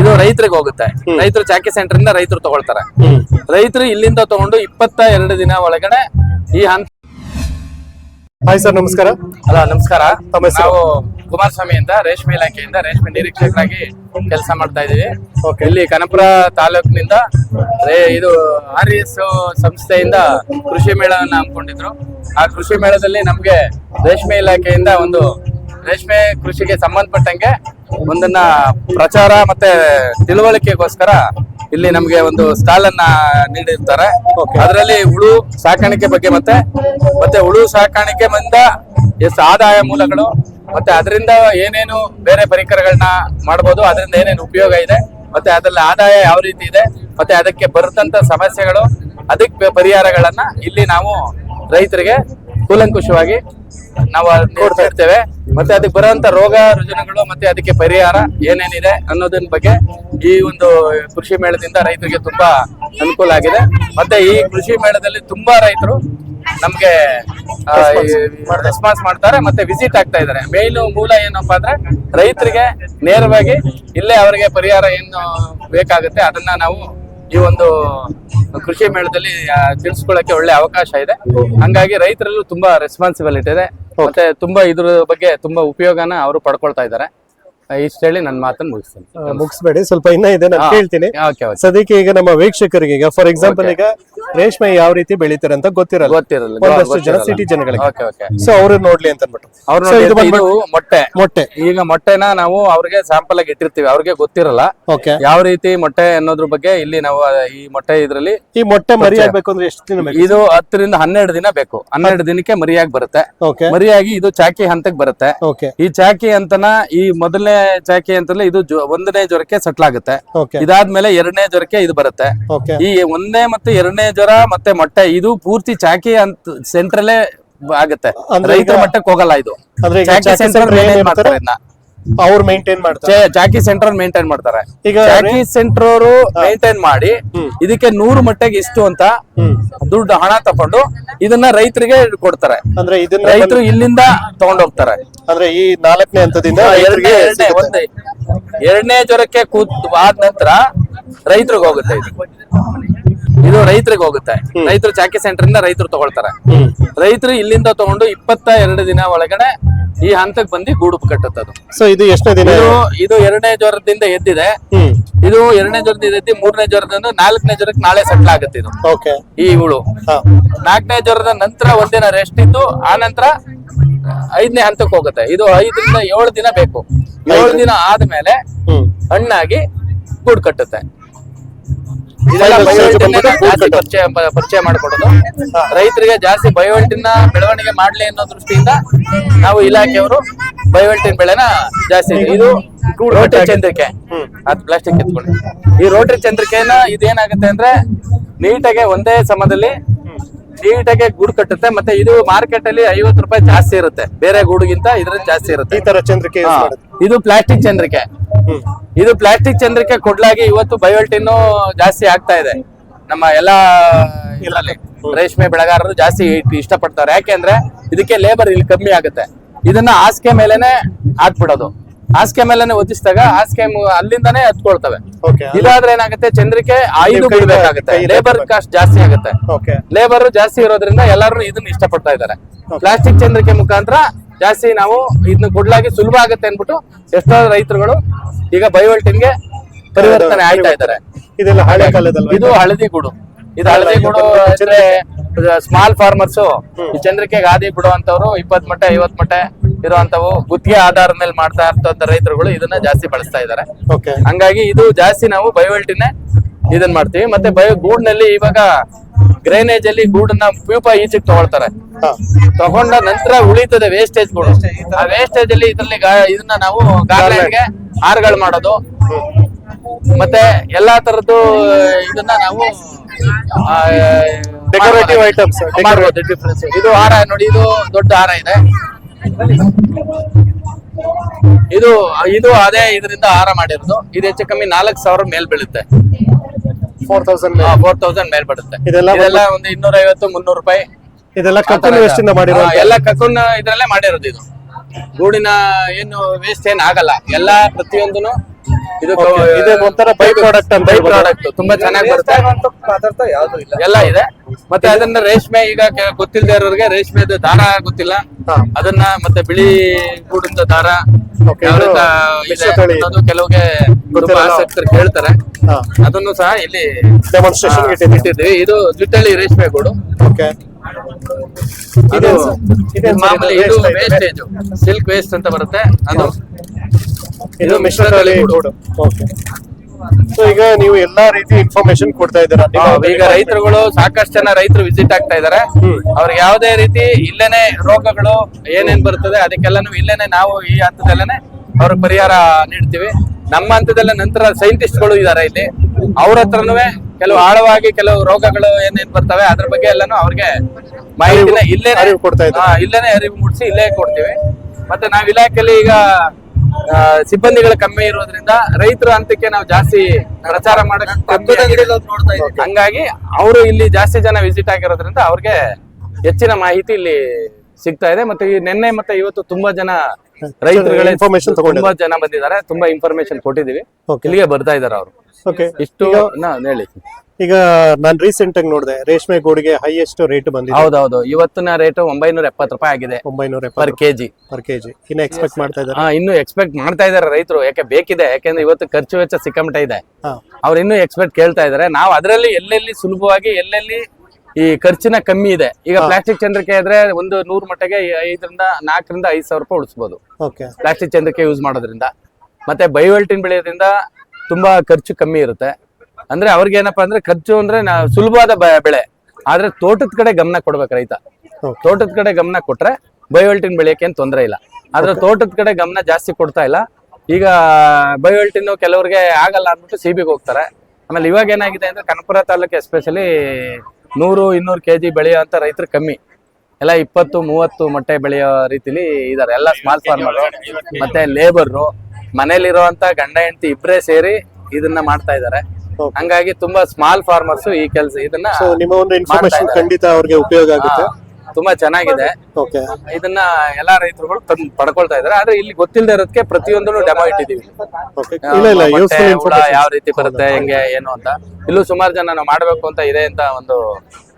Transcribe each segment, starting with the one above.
ಇದು ರೈತರಿಗೆ ಹೋಗುತ್ತೆ. ರೈತರು ಚಾಕಿ ಸೆಂಟರ್ ಇಂದ ರೈತರು ತಗೊಳ್ತಾರೆ. ರೈತರು ಇಲ್ಲಿಂದ ತಗೊಂಡು ಇಪ್ಪತ್ತ ಎರಡು ದಿನ ಒಳಗಡೆ ಈ ಹಂತ ಹಾಯ್ ಸರ್ ನಮಸ್ಕಾರ. ಅಲ್ಲ ನಮಸ್ಕಾರ? ನಾವು ಕುಮಾರಸ್ವಾಮಿ ಅಂತ ರೇಷ್ಮೆ ಇಲಾಖೆಯಿಂದ ರೇಷ್ಮೆ ನಿರೀಕ್ಷಕರಾಗಿ ಕೆಲಸ ಮಾಡ್ತಾ ಇದೀವಿ. ಇಲ್ಲಿ ಕನಪುರ ತಾಲೂಕಿನಿಂದ ಇದು ಆರ್ ಎಸ್ ಸಂಸ್ಥೆಯಿಂದ ಕೃಷಿ ಮೇಳವನ್ನ ಹಮ್ಮಿಕೊಂಡಿದ್ರು. ಆ ಕೃಷಿ ಮೇಳದಲ್ಲಿ ನಮ್ಗೆ ರೇಷ್ಮೆ ಇಲಾಖೆಯಿಂದ ಒಂದು ರೇಷ್ಮೆ ಕೃಷಿಗೆ ಸಂಬಂಧಪಟ್ಟಂಗೆ ಒಂದನ್ನ ಪ್ರಚಾರ ಮತ್ತೆ ತಿಳುವಳಿಕೆಗೋಸ್ಕರ ಇಲ್ಲಿ ನಮ್ಗೆ ಒಂದು ಸ್ಟಾಲ್ ಅನ್ನ ನೀಡಿರ್ತಾರೆ ಅದರಲ್ಲಿ ಹುಳು ಸಾಕಾಣಿಕೆ ಬಗ್ಗೆ ಮತ್ತೆ ಮತ್ತೆ ಹುಳು ಸಾಕಾಣಿಕೆ ಬಂದ ಎಷ್ಟು ಆದಾಯ ಮೂಲಗಳು ಮತ್ತೆ ಅದರಿಂದ ಏನೇನು ಬೇರೆ ಪರಿಕರಗಳನ್ನ ಮಾಡಬಹುದು ಅದರಿಂದ ಏನೇನು ಉಪಯೋಗ ಇದೆ ಮತ್ತೆ ಅದ್ರಲ್ಲಿ ಆದಾಯ ಯಾವ ರೀತಿ ಇದೆ ಮತ್ತೆ ಅದಕ್ಕೆ ಬರ್ತಂತ ಸಮಸ್ಯೆಗಳು ಅದಕ್ಕೆ ಪರಿಹಾರಗಳನ್ನ ಇಲ್ಲಿ ನಾವು ರೈತರಿಗೆ ಕೂಲಂಕುಷವಾಗಿ ನಾವು ನೋಡ್ತಾ ಇರ್ತೇವೆ. ಮತ್ತೆ ಅದಕ್ಕೆ ಬರುವಂತ ರೋಗ ರುಜಿನಗಳು ಮತ್ತೆ ಅದಕ್ಕೆ ಪರಿಹಾರ ಏನೇನಿದೆ ಅನ್ನೋದನ್ನ ಬಗ್ಗೆ ಈ ಒಂದು ಕೃಷಿ ಮೇಳದಿಂದ ರೈತರಿಗೆ ತುಂಬಾ ಅನುಕೂಲ ಆಗಿದೆ. ಮತ್ತೆ ಈ ಕೃಷಿ ಮೇಳದಲ್ಲಿ ತುಂಬಾ ರೈತರು ನಮ್ಗೆ ರೆಸ್ಪಾನ್ಸ್ ಮಾಡ್ತಾರೆ ಮತ್ತೆ ವಿಸಿಟ್ ಆಗ್ತಾ ಇದ್ದಾರೆ. ಮೇಲು ಮೂಲ ಏನಪ್ಪಾ ಅಂದ್ರೆ ರೈತರಿಗೆ ನೇರವಾಗಿ ಇಲ್ಲೇ ಅವರಿಗೆ ಪರಿಹಾರ ಏನು ಬೇಕಾಗುತ್ತೆ ಅದನ್ನ ನಾವು ಈ ಒಂದು ಕೃಷಿ ಮೇಳದಲ್ಲಿ ತಿಳಿಸ್ಕೊಳ್ಳಕ್ಕೆ ಒಳ್ಳೆ ಅವಕಾಶ ಇದೆ. ಹಂಗಾಗಿ ರೈತರಲ್ಲೂ ತುಂಬಾ ರೆಸ್ಪಾನ್ಸಿಬಿಲಿಟಿ ಇದೆ. ಮತ್ತೆ ತುಂಬಾ ಇದ್ರ ಬಗ್ಗೆ ತುಂಬಾ ಉಪಯೋಗನ ಅವರು ಪಡ್ಕೊಳ್ತಾ ಇದ್ದಾರೆ. ಇಷ್ಟ ಹೇಳಿ ನನ್ನ ಮಾತನ್ನ ಮುಗಿಸ್ತೇನೆ. ಮುಗಿಸ್ಬೇಡಿ. ಸ್ವಲ್ಪ ಇನ್ನ ಇದೆ ನಾನು. ಕೇಳ್ತೀನಿ. Okay okay. ಸದ್ಯಕ್ಕೆ ಈಗ ನಮ್ಮ ವೀಕ್ಷಕರಿಗೆ ಈಗ ಫಾರ್ ಎಕ್ಸಾಂಪಲ್ ಈಗ ರೇಷ್ಮೆ ಯಾವ ರೀತಿ ಬೆಳಿತಾರೆ ಅಂತ ಗೊತ್ತಿರಲ್ಲ. ಗೊತ್ತಿರಲ್ಲ ಒಂದಷ್ಟು ಜನ ಸಿಟಿ ಜನಗಳಿಗೆ. Okay okay. ಸೊ ಅವ್ರ ನೋಡ್ಲಿ ಅಂತ ಅನ್ಬಿಟ್ಟು ಅವ್ರು So, ನೋಡಿ ಇದು ಬಂದ್ಬಿಟ್ಟು ಮೊಟ್ಟೆ. ಮೊಟ್ಟೆ. ಈಗ ಮೊಟ್ಟೆನ ನಾವು ಅವ್ರಿಗೆ ಸ್ಯಾಂಪಲ್ ಆಗಿ ಇಟ್ಟಿರ್ತೀವಿ. ಅವ್ರಿಗೆ ಗೊತ್ತಿರಲ್ಲ. ಓಕೆ. ಯಾವ ರೀತಿ ಮೊಟ್ಟೆ ಅನ್ನೋದ್ರ ಬಗ್ಗೆ ಇಲ್ಲಿ ನಾವು ಆ, ಈ ಮೊಟ್ಟೆ ಇದ್ರಲ್ಲಿ ಈ ಮೊಟ್ಟೆ ಮರಿ ಆಗ್ಬೇಕು ಅಂದ್ರೆ ಎಷ್ಟು ದಿನ ಬೇಕು? ಇದು ಹತ್ತರಿಂದ ಹನ್ನೆರಡು ದಿನ ಬೇಕು. ಹನ್ನೆರಡು ದಿನಕ್ಕೆ ಮರಿಯಾಗಿ ಬರುತ್ತೆ. ಓಕೆ. ಮರಿಯಾಗಿ ಇದು ಚಾಕಿ ಹಂತಕ್ಕೆ ಬರುತ್ತೆ. ಓಕೆ. ಈ ಚಾಕಿ ಅಂತನ ಈ ಮೊದಲನೇ ಚಾಕಿ ಅಂತಲ್ಲ ಇದು ಒಂದನೇ ಜ್ವರಕ್ಕೆ ಸೆಟ್ಲ್ ಆಗುತ್ತೆ. ಇದಾದ್ಮೇಲೆ ಎರಡನೇ ಜ್ವರಕ್ಕೆ ಇದು ಬರುತ್ತೆ. ಈ ಒಂದನೇ ಮತ್ತೆ ಎರಡನೇ ಜ್ವರ ಮತ್ತೆ ಮೊಟ್ಟೆ ಇದು ಪೂರ್ತಿ ಚಾಕಿ ಅಂತ ಸೆಂಟ್ರಲ್ಲೇ ಆಗುತ್ತೆ. ರೈತರ ಮಟ್ಟಕ್ಕೆ ಹೋಗಲ್ಲ ಇದು. ಅವ್ರು ಮೇಂಟೈನ್ ಮಾಡ್ತಾರೆ. ಜಾಕಿ ಸೆಂಟರ್ ಮೇಂಟೈನ್ ಮಾಡ್ತಾರೆ. ಈಗ ಜಾಕಿ ಸೆಂಟರ್ ಅವರು ಮೇಂಟೈನ್ ಮಾಡಿ ಇದಕ್ಕೆ ನೂರು ಮಟ್ಟಿಗೆ ಇಷ್ಟು ಅಂತ. ದುಡ್ಡು ಹಣ ತಕೊಂಡು ಇದನ್ನ ರೈತರಿಗೆ ಕೊಡ್ತಾರೆ. ಅಂದ್ರೆ ಇದನ್ನ ರೈತರು ಇಲ್ಲಿಂದ ತಗೊಂಡೋಗ್ತಾರೆ ಅಂದ್ರೆ ಈ ನಾಲ್ಕನೇ ಹಂತದಿಂದ ಎರಡನೇ ಎರಡನೇ ಜ್ವರಕ್ಕೆ ಕೂತ್ ಆದ ನಂತರ ರೈತರಿಗೆ ಹೋಗುತ್ತೆ ಇದು. ಇದು ರೈತರಿಗೆ ಹೋಗುತ್ತೆ. ರೈತರು ಜಾಕಿ ಸೆಂಟರ್ ಇಂದ ರೈತರು ತಗೊಳ್ತಾರೆ. ರೈತರು ಇಲ್ಲಿಂದ ತಗೊಂಡು ಇಪ್ಪತ್ತ ಎರಡು ದಿನ ಒಳಗಡೆ ಈ ಹಂತಕ್ಕೆ ಬಂದು ಗೂಡು ಕಟ್ಟುತ್ತದು ಸೊ ಇದು ಎಷ್ಟು ದಿನ? ಇದು ಇದು ಎರಡನೇ ಜ್ವರದಿಂದ ಎದ್ದಿದೆ. ಹ್ಮ್. ಇದು ಎರಡನೇ ಜ್ವರದಿಂದ ಎದ್ದಿ ಮೂರನೇ ಜ್ವರದಿಂದ ನಾಲ್ಕನೇ ಜ್ವರಕ್ಕೆ ನಾಳೆ ಸೆಟ್ಲ್ ಆಗುತ್ತೆ ಇದು. ಓಕೆ ಈ ಹುಳು. ಹಾ. ನಾಲ್ಕನೇ ಜ್ವರದ ನಂತರ ಒಂದಿನ ರೆಸ್ಟ್ ಇದ್ದು ಆ ನಂತರ ಐದನೇ ಹಂತಕ್ಕೆ ಹೋಗುತ್ತೆ. ಇದು ಐದರಿಂದ ಏಳು ದಿನ ಬೇಕು. ಏಳು ದಿನ ಆದ್ಮೇಲೆ ಹಣ್ಣಾಗಿ ಗೂಡು ಕಟ್ಟುತ್ತೆ. ಪರಿಚಯ ಪರಿಚಯ ಮಾಡಿಕೊಡೋದು. ರೈತರಿಗೆ ಜಾಸ್ತಿ ಬಯೋಲ್ಟಿನ್ ಬೆಳವಣಿಗೆ ಮಾಡ್ಲಿ ಅನ್ನೋ ದೃಷ್ಟಿಯಿಂದ ನಾವು ಇಲಾಖೆಯವರು ಬಯೋಲ್ಟಿನ್ ಬೆಳೆನ ಜಾಸ್ತಿ ಇದು. ರೋಟರಿ ಚಂದ್ರಿಕೆ. ಅದು ಪ್ಲಾಸ್ಟಿಕ್ ಎತ್ಕೊಂಡು ಈ ರೋಟರಿ ಚಂದ್ರಿಕೆನ ಇದೇನಾಗುತ್ತೆ ಅಂದ್ರೆ ನೀಟಾಗಿ ಒಂದೇ ಸಮದಲ್ಲಿ ನೀಟಾಗಿ ಗೂಡು ಕಟ್ಟುತ್ತೆ ಮತ್ತೆ ಇದು ಮಾರ್ಕೆಟ್ ಅಲ್ಲಿ ಐವತ್ತು ರೂಪಾಯಿ ಜಾಸ್ತಿ ಇರುತ್ತೆ. ಬೇರೆ ಗೂಡುಗಿಂತ ಇದ್ರಲ್ಲಿ ಜಾಸ್ತಿ ಇರುತ್ತೆ. ಈ ತರ ಚಂದ್ರಿಕೆ. ಇದು ಪ್ಲಾಸ್ಟಿಕ್ ಚಂದ್ರಿಕೆ. ಇದು ಪ್ಲಾಸ್ಟಿಕ್ ಚಂದ್ರಿಕೆ ಕೊಡ್ಲಾಗಿ ಇವತ್ತು ಬಯೋಲ್ಟಿನ್ ಜಾಸ್ತಿ ಆಗ್ತಾ ಇದೆ. ನಮ್ಮ ಎಲ್ಲಾ ಇದರಲ್ಲಿ ರೇಷ್ಮೆ ಬೆಳೆಗಾರರು ಜಾಸ್ತಿ ಇಷ್ಟಪಡ್ತಾರೆ. ಯಾಕೆಂದ್ರೆ ಇದಕ್ಕೆ ಲೇಬರ್ ಇಲ್ಲಿ ಕಮ್ಮಿ ಆಗುತ್ತೆ. ಇದನ್ನ ಹಾಸಿಗೆ ಮೇಲೆನೆ ಹಾಕ್ಬಿಡೋದು. ಹಾಸಿಗೆ ಮೇಲೆನೆ ಒದಿಸಿದಾಗ ಹಾಸಿಗೆ ಅಲ್ಲಿಂದಾನೇ ಹತ್ಕೊಳ್ತವೆ. ಇಲ್ಲಾದ್ರೆ ಏನಾಗುತ್ತೆ? ಚಂದ್ರಿಕೆ ಐದು ಬಿಡಬೇಕಾಗುತ್ತೆ. ಲೇಬರ್ ಕಾಸ್ಟ್ ಜಾಸ್ತಿ ಆಗುತ್ತೆ. ಲೇಬರ್ ಜಾಸ್ತಿ ಇರೋದ್ರಿಂದ ಎಲ್ಲರೂ ಇದನ್ನ ಇಷ್ಟಪಡ್ತಾ ಇದ್ದಾರೆ. ಪ್ಲಾಸ್ಟಿಕ್ ಚಂದ್ರಿಕೆ ಮುಖಾಂತರ ಜಾಸ್ತಿ ನಾವು ಇದನ್ನ ಕೊಡ್ಲಾಗಿ ಸುಲಭ ಆಗುತ್ತೆ ಅನ್ಬಿಟ್ಟು ಎಷ್ಟೋ ರೈತರುಗಳು ಈಗ ಬಯೋಲ್ಟಿನ್ಗೆ ಪರಿವರ್ತನೆ ಆಯ್ತಾ ಇದ್ದಾರೆ. ಇದೆಲ್ಲ ಹಳೆ ಕಾಲದಲ್ಲಿ ಇದು ಹಳದಿ ಗೂಡು ಇದು ಹಳದಿ ಗೂಡು ಅಂದ್ರೆ ಸ್ಮಾಲ್ ಫಾರ್ಮರ್ಸ್ ಚಂದ್ರಿಕೆ ಗಾದಿ ಬಿಡುವಂತವ್ರು ಇಪ್ಪತ್ ಮಟ್ಟೆ ಐವತ್ ಮಟ್ಟೆ ಇರುವಂತವು ಗುತ್ತಿಗೆ ಆಧಾರದ ಮೇಲೆ ಮಾಡ್ತಾ ಇರ್ತಂತ ರೈತರುಗಳು ಇದನ್ನ ಜಾಸ್ತಿ ಬಳಸ್ತಾ ಇದ್ದಾರೆ. ಓಕೆ ಹಂಗಾಗಿ ಇದು ಜಾಸ್ತಿ ನಾವು ಬಯೋಲ್ಟಿನೇ ಇದನ್ ಮಾಡ್ತೀವಿ. ಮತ್ತೆ ಬಯೋ ಗೂಡ್ನಲ್ಲಿ ಇವಾಗ ಗ್ರೈನೇಜ್ ಅಲ್ಲಿ ಗೂಡನ್ನ ಪ್ಯೂಪ ಈಚೆಗೆ ತಗೊಳ್ತಾರೆ. ತಗೊಂಡ ನಂತರ ಉಳಿತದೆ ವೇಸ್ಟೇಜ್ ಗೂಡು. ಆ ವೇಸ್ಟೇಜ್ ಅಲ್ಲಿ ಇದ್ರಲ್ಲಿ ಇದನ್ನ ನಾವು ಗಾರ್ಲೆಂಡ್ಗೆ ಹಾರಗಳು ಮಾಡೋದು. ಮತ್ತೆ ಎಲ್ಲಾ ತರದ್ದು ಇದನ್ನ ನಾವು ಡೆಕೋರೇಟಿವ್ ಐಟಮ್ಸ್ ಇದು ಹಾರ ನೋಡಿ ಇದು ದೊಡ್ಡ ಹಾರ ಇದೆ. ಇದು ಇದು ಅದೇ ಇದರಿಂದ ಹಾರ ಮಾಡಿರೋದು. ಇದು ಹೆಚ್ಚು ಕಮ್ಮಿ ನಾಲ್ಕು ಸಾವಿರ ಮೇಲ್ ಬೀಳುತ್ತೆ. ಫೋರ್ ತೌಸಂಡ್ ಫೋರ್ ತೌಸಂಡ್ ಮೇಲ್ ಬೀಳುತ್ತೆ ಇದೆಲ್ಲ ಇದೆಲ್ಲ ಒಂದು ಇನ್ನೂರ ಐವತ್ತು ಮುನ್ನೂರು ರೂಪಾಯಿ ಇದೆಲ್ಲ ಕಕ್ಕನ್. ವೇಸ್ಟ್ ಇಂದ. ಮಾಡಿರೋ ಎಲ್ಲ ಕಕ್ಕನ್ ಇದ್ರಲ್ಲೇ ಮಾಡಿರೋದು ಇದು. ಗೂಡಿನ ಏನು ವೇಸ್ಟ್ ಏನ್ ಆಗಲ್ಲ. ಎಲ್ಲಾ ಪ್ರತಿಯೊಂದನು ಇದು ಇದು ಒಂಥರ by product ಅಂತ ಬೈ. ಪ್ರಾಡಕ್ಟ್ ತುಂಬಾ ಚೆನ್ನಾಗಿ ಬರುತ್ತೆ. ಪದಾರ್ಥ ಯಾವ್ದು ಇಲ್ಲ. ಎಲ್ಲ ಇದೆ. ಮತ್ತೆ ಅದನ್ನ ರೇಷ್ಮೆ ಈಗ ಗೊತ್ತಿಲ್ಲದೆ ಇರೋರಿಗೆ ರೇಷ್ಮೆದು ದಾರ ಗೊತ್ತಿಲ್ಲ. ಅದನ್ನ ಮತ್ತೆ ಬಿಳಿ ಗೂಡಿಂದ ದಾರ ಯಾವ ಇದು ರೀತಿ ಇದೆ. ಅನ್ನೋದು ಕೆಲವ್ಗೆ ತುಂಬಾ ಗೊತ್ತಿರಲ್ಲ. ಆಸಕ್ತರು ಕೇಳ್ತಾರೆ ಹಾ. ಅದನ್ನು ಸಹ ಇಲ್ಲಿ ಡೆಮಾನ್ಸ್ಟ್ರೇಷನ್ಗೆ ಇಟ್ಟಿದ್ದೀವಿ. ಇಟ್ಟಿದ್ವಿ ಇದು ಜುಟ್ಟಳ್ಳಿ ರೇಷ್ಮೆ ಗೂಡು. ಓಕೆ ಅದು ಇದೇನ್ sir? ಇದೇನ್ sir ಮಾಮೂಲಿ ಇದು ಇದು waste type? Wastage silk waste ಅಂತ ಬರುತ್ತೆ. ಅದು ಇದು ಮಿಶ್ರತಳಿ ಗೂಡು. ಓಕೆ ಸೊ ಈಗ ನೀವು ಎಲ್ಲಾ ರೀತಿ ಇನ್ಫಾರ್ಮೇಶನ್ ಕೊಡ್ತಾ ಇದ್ದೀರಾ? ಈಗ ರೈತರುಗಳು ಸಾಕಷ್ಟು ಜನ ರೈತರು ವಿಸಿಟ್ ಆಗ್ತಾ ಇದಾರೆ. ಅವ್ರಿಗೆ ಯಾವುದೇ ರೀತಿ ಇಲ್ಲೇನೆ ರೋಗಗಳು ಏನೇನ್ ಬರ್ತದೆ ಅದಕ್ಕೆಲ್ಲಾನು ಇಲ್ಲೇನೆ ನಾವು ಈ ಹಂತದಲ್ಲೇನೆ ಅವ್ರಿಗೆ ಪರಿಹಾರ ನೀಡ್ತೀವಿ. ನಮ್ಮ ಹಂತದಲ್ಲೇ ನಂತರ ಸೈಂಟಿಸ್ಟ್ಗಳು ಇದಾರೆ ಇಲ್ಲಿ. ಅವ್ರ ಹತ್ರನೂ ಕೆಲವು ಆಳವಾಗಿ ಕೆಲವು ರೋಗಗಳು ಏನೇನ್ ಬರ್ತವೆ ಅದ್ರ ಬಗ್ಗೆ ಎಲ್ಲಾನು ಅವ್ರಿಗೆ ಮಾಹಿತಿನ ಇಲ್ಲೇ ಇಲ್ಲೇನೆ ಅರಿವು ಕೊಡ್ತಾ ಇದ್ದಾರೆ. ಇಲ್ಲೇನೆ ಅರಿವು ಮೂಡಿಸಿ ಇಲ್ಲೇ ಕೊಡ್ತೀವಿ. ಮತ್ತೆ ನಾವ್ ಇಲಾಖೆಯಲ್ಲಿ ಈಗ ಸಿಬ್ಬಂದಿಗಳು ಕಮ್ಮಿ ಇರೋದ್ರಿಂದ ರೈತರ ಹಂತಕ್ಕೆ ನಾವು ಜಾಸ್ತಿ ಪ್ರಚಾರ ಮಾಡಕ್ ಹಂಗಾಗಿ ಅವರು ಇಲ್ಲಿ ಜಾಸ್ತಿ ಜನ ವಿಸಿಟ್ ಆಗಿರೋದ್ರಿಂದ ಅವ್ರಿಗೆ ಹೆಚ್ಚಿನ ಮಾಹಿತಿ ಇಲ್ಲಿ ಸಿಗ್ತಾ ಇದೆ. ಮತ್ತೆ ಈ ನಿನ್ನೆ ಮತ್ತೆ ಇವತ್ತು ತುಂಬಾ ಜನ ರೈತರುಗಳೇ ಇನ್ಫಾರ್ಮೇಶನ್. ತುಂಬಾ ಜನ ಬಂದಿದ್ದಾರೆ ತುಂಬಾ ಇನ್ಫಾರ್ಮೇಶನ್ ಕೊಟ್ಟಿದೀವಿ. ಇಲ್ಲಿಗೆ ಬರ್ತಾ ಇದಾರೆ ಅವರು. ಓಕೆ ಇಷ್ಟು ಹೇಳಿ. ಈಗ ನಾನ್ ರೀಸೆಂಟ್ ಆಗಿ ನೋಡಿದೆ ರೇಷ್ಮೆ ಗೂಡಿಗೆ ಹೈಯೆಸ್ಟ್ ರೇಟ್ ಬಂದಿದೆ. ಹೌದೌದು. ಇವತ್ತಿನ ರೇಟ್ ಒಂಬೈನೂರ ಎಪ್ಪತ್ತು ರೂಪಾಯಿ ಆಗಿದೆ ಒಂಬೈನೂರ ಪರ್ ಕೆಜಿ ಪರ್ ಕೆಜಿ ಇನ್ನು ಎಕ್ಸ್ಪೆಕ್ಟ್ ಮಾಡ್ತಾ ಇದ್ದಾರೆ? ಇನ್ನು ಎಕ್ಸ್ಪೆಕ್ಟ್ ಮಾಡ್ತಾ ಇದಾರೆ ರೈತರು. ಯಾಕೆ ಬೇಕಿದೆ? ಯಾಕೆಂದ್ರೆ ಇವತ್ತು ಖರ್ಚು ವೆಚ್ಚ ಸಿಕ್ಕಮಟ ಇದೆ. ಅವ್ರು ಇನ್ನೂ ಎಕ್ಸ್ಪೆಕ್ಟ್ ಕೇಳ್ತಾ ಇದಾರೆ ನಾವು ಅದರಲ್ಲಿ ಎಲ್ಲೆಲ್ಲಿ ಸುಲಭವಾಗಿ ಎಲ್ಲೆಲ್ಲಿ ಈ ಖರ್ಚಿನ ಕಮ್ಮಿ ಇದೆ. ಈಗ ಪ್ಲಾಸ್ಟಿಕ್ ಚಂದ್ರಿಕೆ ಆದ್ರೆ ಒಂದು ನೂರು ಮಟ್ಟಿಗೆ ಐದರಿಂದ ನಾಲ್ಕರಿಂದ ಐದು ಸಾವಿರ ರೂಪಾಯಿ ಉಳಿಸಬಹುದು ಪ್ಲಾಸ್ಟಿಕ್ ಚಂದ್ರಿಕೆ ಯೂಸ್ ಮಾಡೋದ್ರಿಂದ. ಮತ್ತೆ ಬಯೋಲ್ಟಿನ್ ಬೆಳೆಯೋದ್ರಿಂದ ತುಂಬಾ ಖರ್ಚು ಕಮ್ಮಿ ಇರುತ್ತೆ. ಅಂದ್ರೆ ಅವ್ರಿಗೆ ಏನಪ್ಪಾ ಅಂದ್ರೆ ಖರ್ಚು ಅಂದ್ರೆ ಸುಲಭವಾದ ಬೆಳೆ. ಆದ್ರೆ ತೋಟದ ಕಡೆ ಗಮನ ಕೊಡ್ಬೇಕು ರೈತ. ತೋಟದ ಕಡೆ ಗಮನ ಕೊಟ್ರೆ ಬಯೋಲ್ಟಿನ್ ಬೆಳೆಯಕ್ಕೆ ಏನ್ ತೊಂದರೆ ಇಲ್ಲ. ಆದ್ರೆ ತೋಟದ ಕಡೆ ಗಮನ ಜಾಸ್ತಿ ಕೊಡ್ತಾ ಇಲ್ಲ. ಈಗ ಬಯೋಲ್ಟಿನ್ ಕೆಲವ್ರಿಗೆ ಆಗಲ್ಲ ಅಂದ್ಬಿಟ್ಟು ಸಿಬಿಗೆ ಹೋಗ್ತಾರೆ. ಆಮೇಲೆ ಇವಾಗ ಏನಾಗಿದೆ ಅಂದ್ರೆ ಕನಪುರ ತಾಲೂಕು ಎಸ್ಪೆಷಲಿ ನೂರು ಇನ್ನೂರು ಕೆಜಿ ಅಂತ ರೈತರು ಕಮ್ಮಿ. ಎಲ್ಲ ಇಪ್ಪತ್ತು ಮೂವತ್ತು ಮೊಟ್ಟೆ ಬೆಳೆಯೋ ರೀತಿಲಿ ಇದಾರೆ. ಎಲ್ಲ ಸ್ಮಾಲ್ ಫಾರ್ಮರ್ ಮತ್ತೆ ಲೇಬರ್ರು ಮನೇಲಿರುವಂತ ಗಂಡ ಹೆಂಡತಿ ಇಬ್ಬರೇ ಸೇರಿ ಇದನ್ನ ಮಾಡ್ತಾ ಇದ್ದಾರೆ ಹಂಗಾಗಿ ತುಂಬಾ ಸ್ಮಾಲ್ ಫಾರ್ಮರ್ಸ್ ಈ ಕೆಲಸ ಇದನ್ನ ನಿಮ್ಮ ಒಂದು ಇನ್ಫಾರ್ಮೇಶನ್ ಖಂಡಿತ ಅವ್ರಿಗೆ ಉಪಯೋಗ ಆಗುತ್ತೆ. ತುಂಬಾ ಚೆನ್ನಾಗಿದೆ. ಓಕೆ ಇದನ್ನ ಎಲ್ಲಾ ರೈತರುಗಳು ತಂದು ಪಡ್ಕೊಳ್ತಾ ಇದಾರೆ ಆದ್ರೆ ಇಲ್ಲಿ ಗೊತ್ತಿಲ್ಲದೆ ಇರೋದಕ್ಕೆ ಪ್ರತಿಯೊಂದನ್ನು ಡೆಮೋ ಇಟ್ಟಿದೀವಿ ಓಕೆ ಇಲ್ಲ ಇಲ್ಲ ಮೊಟ್ಟೆ, ಯೂಸ್ಫುಲ್ ಹುಳ ಯಾವ ರೀತಿ ಬರುತ್ತೆ ಹೆಂಗೆ ಏನು ಅಂತ. ಇಲ್ಲೂ ಸುಮಾರು ಜನ ನಾವು ಮಾಡ್ಬೇಕು ಅಂತ ಇದೆ ಅಂತ ಒಂದು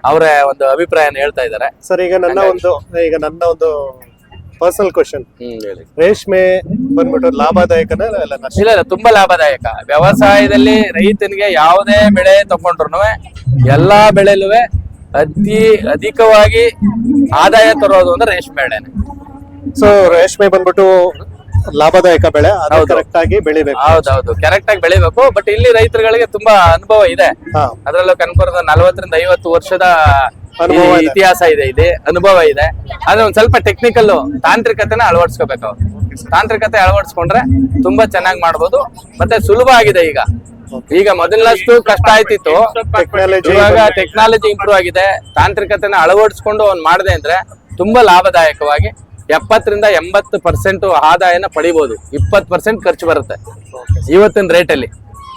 ಅವರೇ ಒಂದು ಅಭಿಪ್ರಾಯನ ಹೇಳ್ತಾ ಇದಾರೆ ಸರ್ ಈಗ ನನ್ನ ಒಂದು ಈಗ ನನ್ನ ಒಂದು ಪರ್ಸನಲ್ ಕ್ವಶನ್ ಹ್ಮ್ ಹೇಳಿ. ರೇಷ್ಮೆ ಬಂದ್ಬಿಟ್ಟು ಲಾಭದಾಯಕನ ಇಲ್ಲ ನಷ್ಟ? ಇಲ್ಲ ಇಲ್ಲ ತುಂಬಾ ಲಾಭದಾಯಕ. ವ್ಯವಸಾಯದಲ್ಲಿ ರೈತನಿಗೆ ಯಾವುದೇ ಬೆಳೆ ತಗೊಂಡ್ರು ಎಲ್ಲಾ ಬೆಳೆಲೂ ಅತಿ ಅಧಿಕವಾಗಿ ಆದಾಯ ತರೋದು ಅಂದ್ರೆ ರೇಷ್ಮೆ ಬೆಳೆನೆ ಸೊ ರೇಷ್ಮೆ ಬಂದ್ಬಿಟ್ಟು ಲಾಭದಾಯಕ ಬೆಳೆ ಹೌದು. ಕರೆಕ್ಟ್ ಆಗಿ ಬೆಳಿಬೇಕು. ಹೌದೌದು ಕರೆಕ್ಟ್ ಆಗಿ ಬೆಳಿಬೇಕು ಬಟ್ ಇಲ್ಲಿ ರೈತರುಗಳಿಗೆ ತುಂಬಾ ಅನುಭವ ಇದೆ. ಹಾ. ಅದರಲ್ಲೂ ಕನ್ಪುರದ ನಲವತ್ತರಿಂದ ಐವತ್ತು ವರ್ಷದ ಅನುಭವ ಇದೆ. ಇತಿಹಾಸ ಇದೆ ಇಲ್ಲಿ ಅನುಭವ ಇದೆ. ಆದ್ರೆ ಒಂದ್ ಸ್ವಲ್ಪ ಟೆಕ್ನಿಕಲ್ ತಾಂತ್ರಿಕತೆನ ಅಳವಡಿಸ್ಕೋಬೇಕು. ಅವ್ರು ತಾಂತ್ರಿಕತೆ ಅಳವಡಿಸ್ಕೊಂಡ್ರೆ ತುಂಬಾ ಚೆನ್ನಾಗಿ ಮಾಡ್ಬೋದು. ಮತ್ತೆ ಸುಲಭ ಆಗಿದೆ ಈಗ. ಈಗ ಮೊದಲಷ್ಟು ಕಷ್ಟ ಆಯ್ತಿತ್ತು. ಇವಾಗ ಟೆಕ್ನಾಲಜಿ ಇಂಪ್ರೂವ್ ಆಗಿದೆ. ತಾಂತ್ರಿಕತೆನ ಅಳವಡಿಸ್ಕೊಂಡು ಅವ್ನು ಮಾಡಿದೆ ಅಂದ್ರೆ ತುಂಬಾ ಲಾಭದಾಯಕವಾಗಿ ಎಪ್ಪತ್ತರಿಂದ ಎಂಬತ್ತು ಪರ್ಸೆಂಟ್ ಆದಾಯನ ಪಡಿಬಹುದು ಇಪ್ಪತ್ತು ಪರ್ಸೆಂಟ್ ಖರ್ಚು ಬರುತ್ತೆ. ಇವತ್ತಿನ ರೇಟ್ ಅಲ್ಲಿ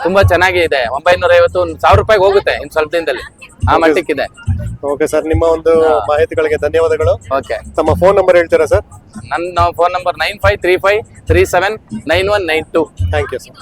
ತುಂಬಾ ಚೆನ್ನಾಗಿ ಇದೆ. ಒಂಬೈನೂರ ಐವತ್ತು ಒಂದು ಸಾವಿರ ರೂಪಾಯಿಗೆ ಹೋಗುತ್ತೆ ಇನ್ ಸ್ವಲ್ಪ ದಿನದಲ್ಲಿ. ಆ ಮಟ್ಟಕ್ಕಿದೆ. ಓಕೆ ಸರ್ ನಿಮ್ಮ ಒಂದು ಮಾಹಿತಿಗಳಿಗೆ ಧನ್ಯವಾದಗಳು. ಓಕೆ ತಮ್ಮ ಫೋನ್ ನಂಬರ್ ಹೇಳ್ತೀರಾ ಸರ್ ನನ್ನ phone number nine five three five three seven nine one nine two thank you sir